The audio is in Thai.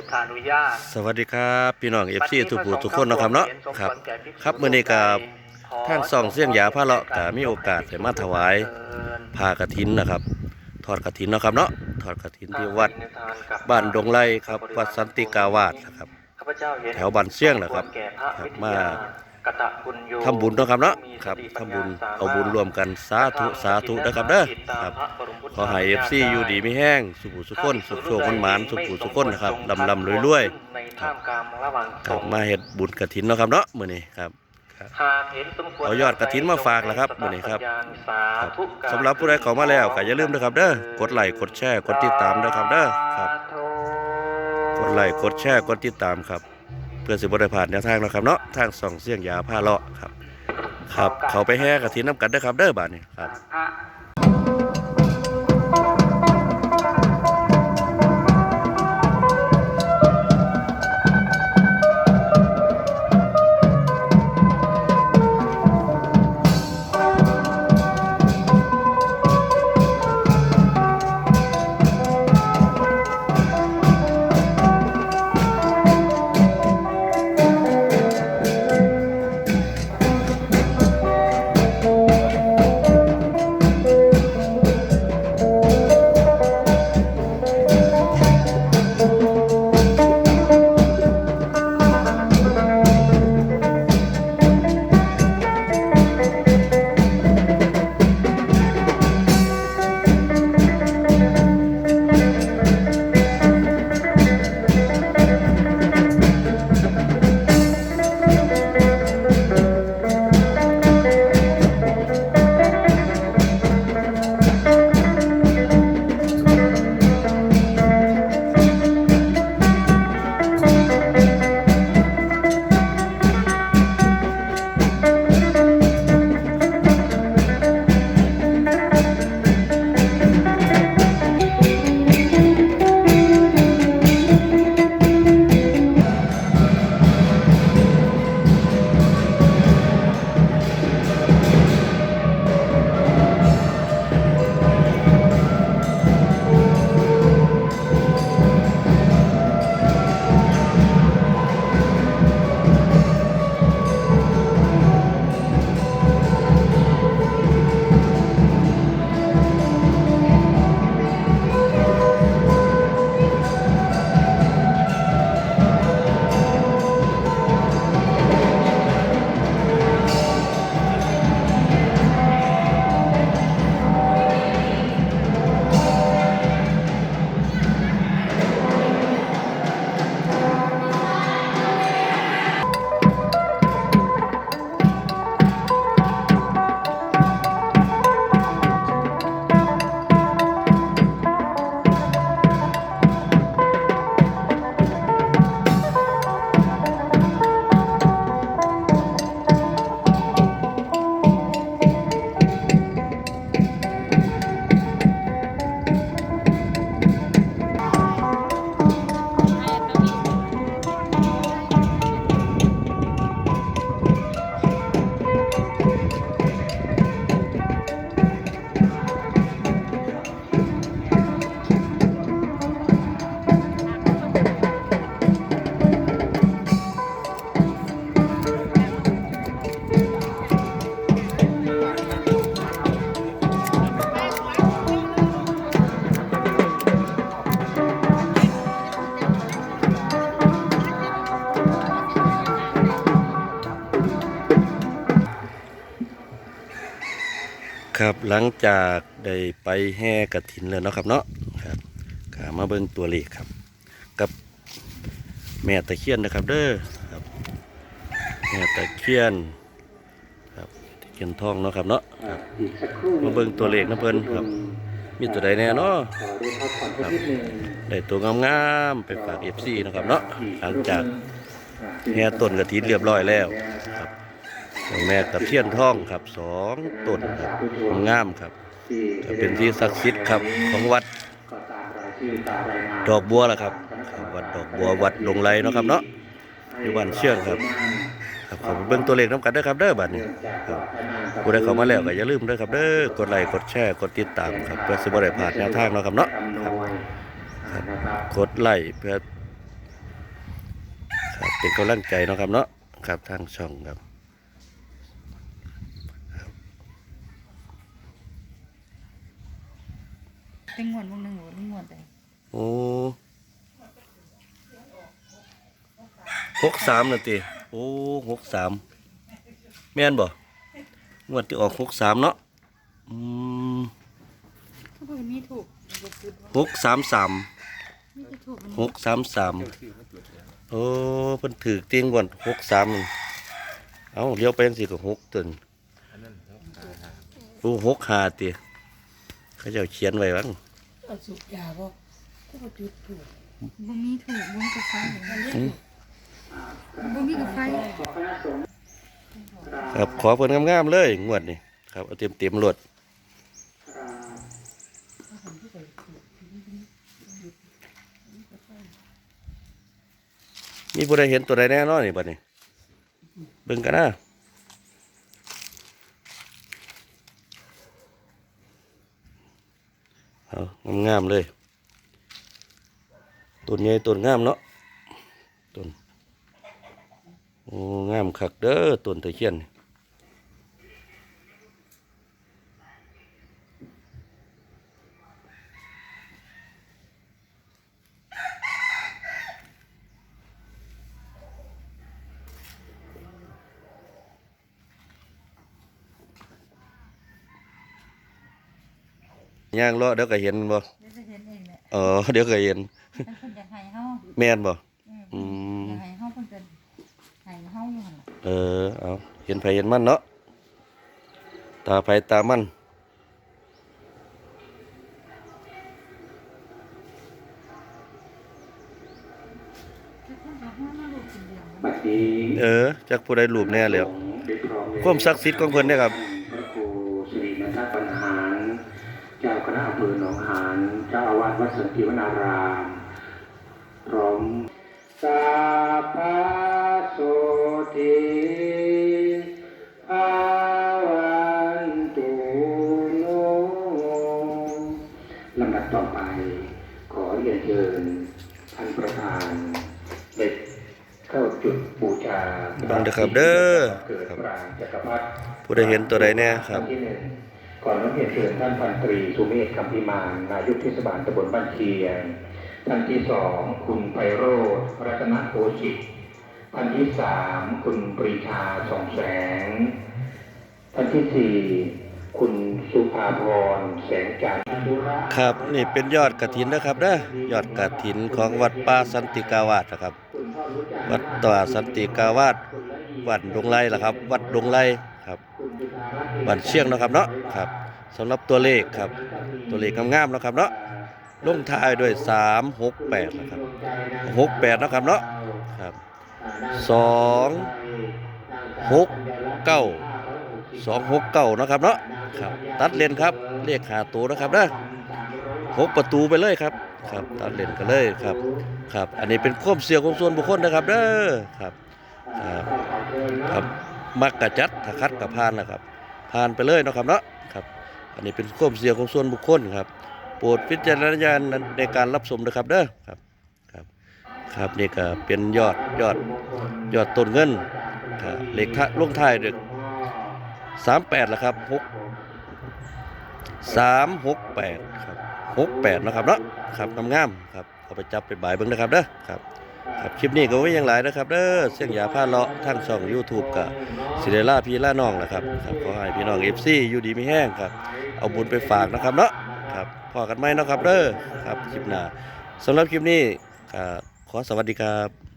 พุทธานุญาตสวัสดีครับพี่น้องเอฟซีทุกผู้ทุกคนนะครับเนาะครับครับมื้อนี้กับทางส่องเสียงยาพระเลาะก็มีโอกาสได้มาถวายผ้ากฐินนะครับ ทอดกฐินเนาะครับเนาะทอดกฐินที่วัดบ้านดงไร่ครับวัดสันติกาวาสนะครับแถวบ้านเสี่ยงเหรอครับครับมา ทำบุญเนาะครับเนาะครับทำบุญเอาบุญรวมกันสาธุสาธุนะครับเด้อครับขอให้เอฟซีอยู่ดีไม่แห้งสุขุสุขคนสุขโชคมันหมานสุขุสุขคนนะครับลำลำรวยรวยๆครับครับมาเฮ็ดบุญกฐินเนาะครับเนาะมื้อนี้ครับครับเอายอดกฐินมาฝากแล้วครับมื้อนี้ครับครับสำหรับผู้ใดเข้ามาแล้วก็อย่าลืมนะครับเด้อกดไลค์กดแชร์กดติดตามนะครับเด้อครับ กดไลค์กดแชร์กดติดตามครับ เพื่อสิบ่ได้ผ่านแนวทางนะครับเนาะทางส่องเสียงยาผ้าเลาะครับ ครับ เขาไปแห่กระถินน้ำกันเด้อครับเด้อบาดนี้ครับ ครับหลังจากได้ไปแห่กระถินแล้วเนาะครับเนาะครับก็มาเบิ่งตัวเลขครับ กับแม่ตะเคียนนะครับเด้อครับแม่ตะเคียนครับตะเคียนทองเนาะครับเนาะครับมาเบิ่งตัวเลขนะเพิ่นครับ มีตัวใดแน่เนาะครับได้ตัวงามๆไปฝาก FC นะครับเนาะหลังจากแห่ต้นกระถินเรียบร้อยแล้วครับ แม่ตะเพียนทองครับสองต้นครับงามครับก็เป็นที่ศักดิ์สิทธิ์ครับของวัดดอกบัวล่ะครับ วัดดอกบัววัดดงไลเนาะครับเนาะอยู่บ้านเชื่องครับครับขอไปเบิ่งตัวเลขน้ำกันด้อครับเด้อบัดนี้ครับผู้ใดเข้ามาแล้วก็อย่าลืมด้อครับเด้อกดไลค์กดแชร์กดติดตามครับเพื่อสิบ่ได้พลาดแนวทางเนาะครับเนาะครับกดไลค์เพื่อเป็นกำลังใจเนาะครับเนาะครับทางช่องครับ เป็นงวดวงหนึ่งหรืองวดใดโอ้หกสามนาทีโอ้หกสามแม่นบ่งวดที่ออกหกสามเนาะอืมเขาบอกมีถูกหกสามสามมีจะถูกมันหกสามสามโอ้เพิ่นถือเตียงก่อนหกสามนึ่เอาเลี้ยวไปยังสี่ก็หกตึนโอ้หกหาตีเขาเจ้าเขียนไว้บ้าง เอาสุกยาบ่ก็บ่จุดถูกบ่มีถูกบ่มีกับไฟบ่มีกับไฟครับขอเพิ่นงามๆเลยงวดนี้ครับเอาเต็มเต็มๆรถมีผู้ใดเห็นตัวใดแน่นอนนี่บัดนี้เบิ่งกันนะ เอางามๆเลยต้นใหญ่ต้นงามเนาะต้นโอ้งามคักเด้อต้นตะเคียนนี่ ย่างเลาะเดี๋ยวก็เห็นบ่เดี๋ยวจะเห็นเองแหละเออเดี๋ยวก็เห็นท่านเพิ่นอยากให้เฮาแม่นบ่อืมอืมอยากให้เฮาเพิ่นเป็นให้เฮาอยู่หั่นล่ะเออเอาเห็นไผเห็นมันเนาะตาไผตามันแต่เพิ่นอยากให้มาลูกเป็นเดียวบัดนี้เออจักผู้ใดรูปแน่แล้วความศักดิ์สิทธิ์ของเพิ่นเด้อครับาวาสวัดสันติวนารามพร้อมสาพาโสติอาวันตุโนลำดับต่อไป ขอเรียนเชิญท่านประธานเด็กเข้าจุดบูชาบังเด้อครับเด้อเกิดปรางจักรพรรดิผู้ใดเห็นตัวใดแน่ครับท่านที่หนึ่ง ก่อนน้องเรียนเชิญท่านพันตรีสุเมธคำพิมานนายกเทศบาลตำบลบ้านเชียง ท่านที่สองคุณไพโรธรัตนโคชิตท่านที่สามคุณปรีชาสองแสง ท่านที่สี่คุณสุภาพรแสงจันทร์ครับนี่เป็นยอดกระถินนะครับเด้อยอดกระถินของวัดป่าสันติกาวาสนะครับ วัดป่าสันติกาวาสวัดดงไร่ละครับ วัดดงไร่ครับ วัดเชียงเนาะครับเนาะครับสำหรับตัวเลขครับ ตัวเลขงามๆเนาะครับเนาะลงท้ายด้วย368นะครับ68เนะครับเนาะครับ2 6 9 269เนาะครับเนาะครับตัดเลนครับเลขหาตัวนะครับนะหกประตูไปเลยครับครับตัดเลนกันเลยครับครับ อันนี้เป็นความเสียของส่วนบุคคลนะครับเด้อครับครับครับมักกะจัดถ้าคัดกับพานนะครับ ผ่านไปเลยนะครับเนาะครับ อันนี้เป็นความเสียของส่วนบุคคลครับ โปรดพิจารณญาณในการรับชมนะครับเด้อครับครับครับนี่ก็เป็นยอดยอดยอดต้นเงินครับเลขท้ายลงท้ายด้วยสามแปดละครับหกสามหกแปดครับหกแปดนะครับเนาะครับงามๆครับเอาไปจับไปบ่ายเบิ่งนะครับเด้อครับ ครับคลิปนี้ก็ไว้อยังหลายนะครับเด้อเสียงยาผ้าเลาะทั้งช่อง YouTube กับซิเดล่าพี่ล่าน้องนะครับครับขอให้พี่น้อง FC อยู่ดีไม่แห้งครับ เอาบุญไปฝากนะครับเนาะครับพอกันไหมเนาะครับเด้อครับคลิปหน้าสำหรับคลิปนี้ขอสวัสดีครับ